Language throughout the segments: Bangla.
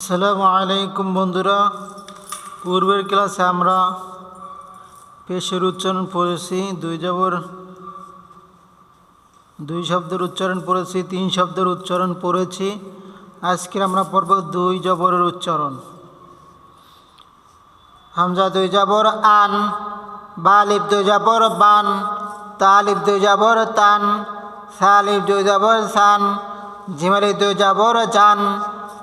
আসসালামু আলাইকুম বন্ধুরা। পূর্বের ক্লাসে আমরা পেশের উচ্চারণ পড়েছি, দুই জবর, দুই শব্দের উচ্চারণ পড়েছি, তিন শব্দের উচ্চারণ পড়েছি। আজকে আমরা পড়ব দুই জবরের উচ্চারণ। হামজা দুই জবর আন, বালিব দুই জবর বান, তালিব দুই জবর তান, সালিব দুই জবর সান, জিমালি দুই জবর জান।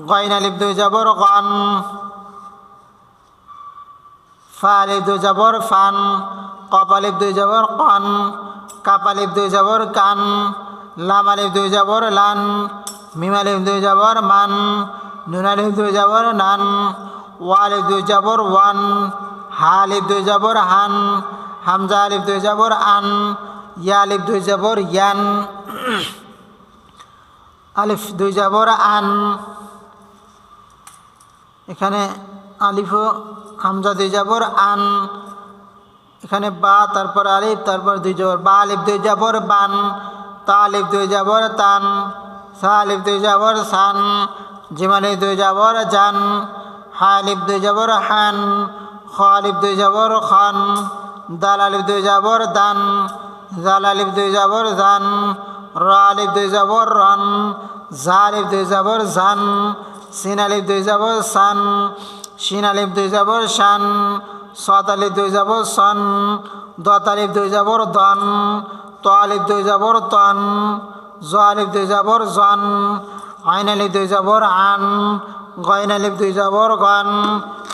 গয়নালিব দুই জবর গন ফান কন কাপালিব দুই জবর কান লান মিমালিব দুই জবর মান নুনালিব দুই জবর নান ওয়ালিব দুই জবর ওয়ান হালিব দুই জবর হামজা আলিব দুই আন দুই জবর ইয়ান আলিফ দুই আন এখানে আলিফ হামজা দুই জবর আন এখানে বা তারপর আলিফ তারপর দুই জবর বা আলিফ দুই জবর বান তা আলিফ দুই জবর তান সা আলিফ দুই জবর সান জিমালি দুই জবর জান হা আলিফ দুই জবর হান খ আলিফ দুই জবর খান দাল আলিফ দুই জবর দান জাল আলিফ দুই জবর জান র আলিফ দুই জবর রন জা আলিফ দুই জবর জান সিন আলিফ দুই জবর সান শিন আলিফ দুই জবর শান সত আলিফ দুই জবর সন দত আলিফ দুই জবর দন ত আলিফ দুই জবর তন জ আলিফ দুই জবর জন আইন আলিফ দুই জবর আন গয়ন আলিফ দুই জবর গন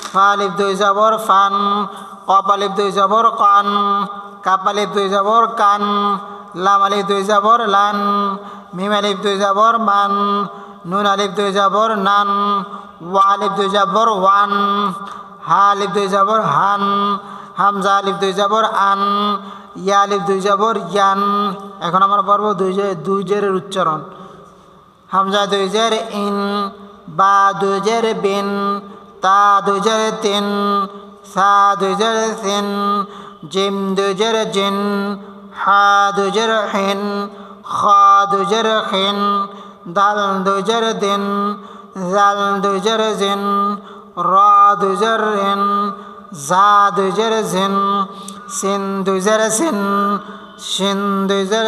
ফা আলিফ দুই জবর ফান কপ আলিফ দুই জবর কন কাপ আলিফ দুই জবর কান লাম আলিফ দুই জবর লান মিম আলিফ দুই জবর মান নুন আলিফ দুই জবর, নান, ওয়া আলিফ দুই জবর, ওয়ান, হা আলিফ দুই জবর, হান, হামজা আলিফ দুই জবর, আন, ইয়া আলিফ দুই জবর, ইয়ান। এখন আমরা পড়ব দুই দুই জেরের উচ্চারণ। হামজা দুই জের ইন, বা দুই জের বিন, তা দুই জের তিন, সা দুই জের সিন, জিম দুই জের জিন, হা দুই জের হিন, খা দুই জের খিন দাল দুজর দিন, জাল দুজর জিন, র দুজর রিন জা দুজর জিন, সিন দুজর সিন সিন দুজর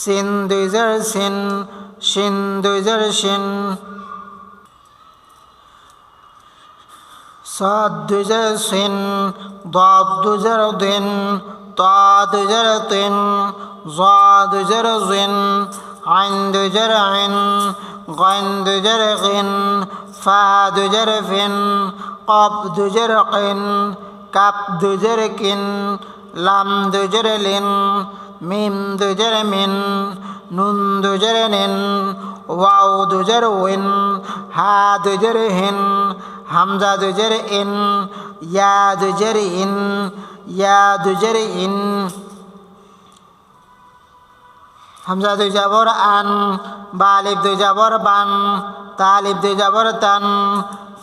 সিন দুজর সিন সিন দুজর সিন। সাদ সিন দাদ দুজর দিন, তা দুজর তিন, জা দুজর জিন عند جرع غند جرق فاد جرف قب جرق كبد جرق لمد جرل ممد جرم نند جرن واو جرو هاد جره جرهن همزة ذو جرئن يا ذو جرئن হামজা দুই যাবর আন বালিব দুই যাবর বান তালিব দুই যাবর তান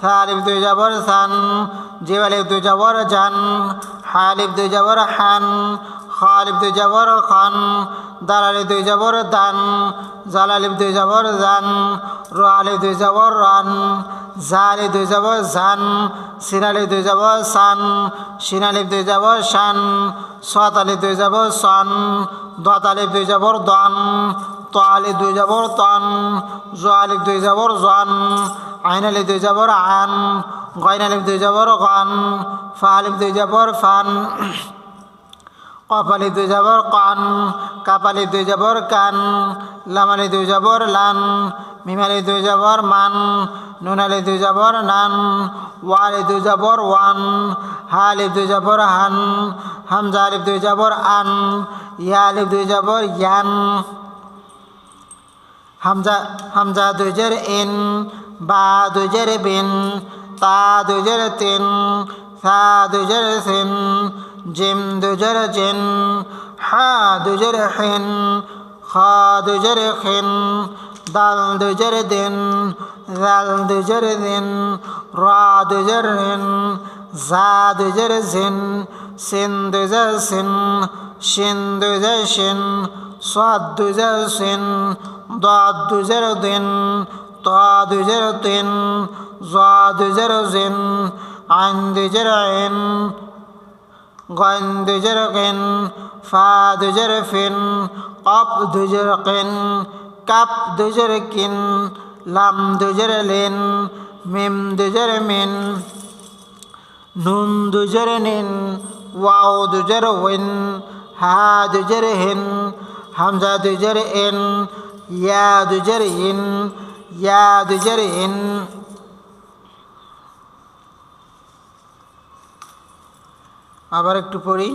সালিব দুই যাবর সান জিবালিব দুই যাবর জান হালিব দুই যাবর হান খালিব দুই যাবর খান দালালিব দুই যাবর দান জালালিব দুই যাবর জান রালিব দুই যাবর রান জালি দুই যাবর জান সিনালি দুই যাবর সান সিনালিব দুই যাবর শান সতালি দুই যাবর সন দতালিব দুই যাবর দন তোয়ালি দুই যাবর তন জোয়ালিব দুই যাবর জন আইনালি দুই যাবর আন গয়নালিব দুই যাবর গন ফালিব দুই যাবর ফান কপালি দুই যাবর কন কাপালি দুই যাবর কান লামালি দুই যাবর লান মিমালি দুই যাবর মান নুনালি দুই যাবর নান ওয়ালি দুই যাবর ওয়ান হালি দুই যাবর হান, হামজা আলিফ দুই যাবর আন ইয়া আলিফ দুই যাবর ইয়ান, হামজা হামজা দুই জের ইন, বা দুজের বিন, তা দুজের তিন, সা দুজের সিন, জিম দুজের জিন, হা দুজের হিন, খা দুজের খিন, দাল দুজের দিন লাল দুজর দিন র দুজর নিন ঝা দুজর সিন সিন দুজ সিন সিন দুজ সিন সদ দুজ সিন দিন ত দুজর তিন জ দুজর সিন আন দুজর আইন গন দুজর কিন ফা দুজর ফিন অপ দুজর কিন কাপ দুজর কিন লাম দুজের লিন, মিম দুজের মিন, নুন দুজের নিন, ওয়াও দুজের উইন, হা দুজের হিন, হামজা দুজের ইন ইয়া দুজের ইন, ইয়া দুজের ইন। আবার একটু পড়ি।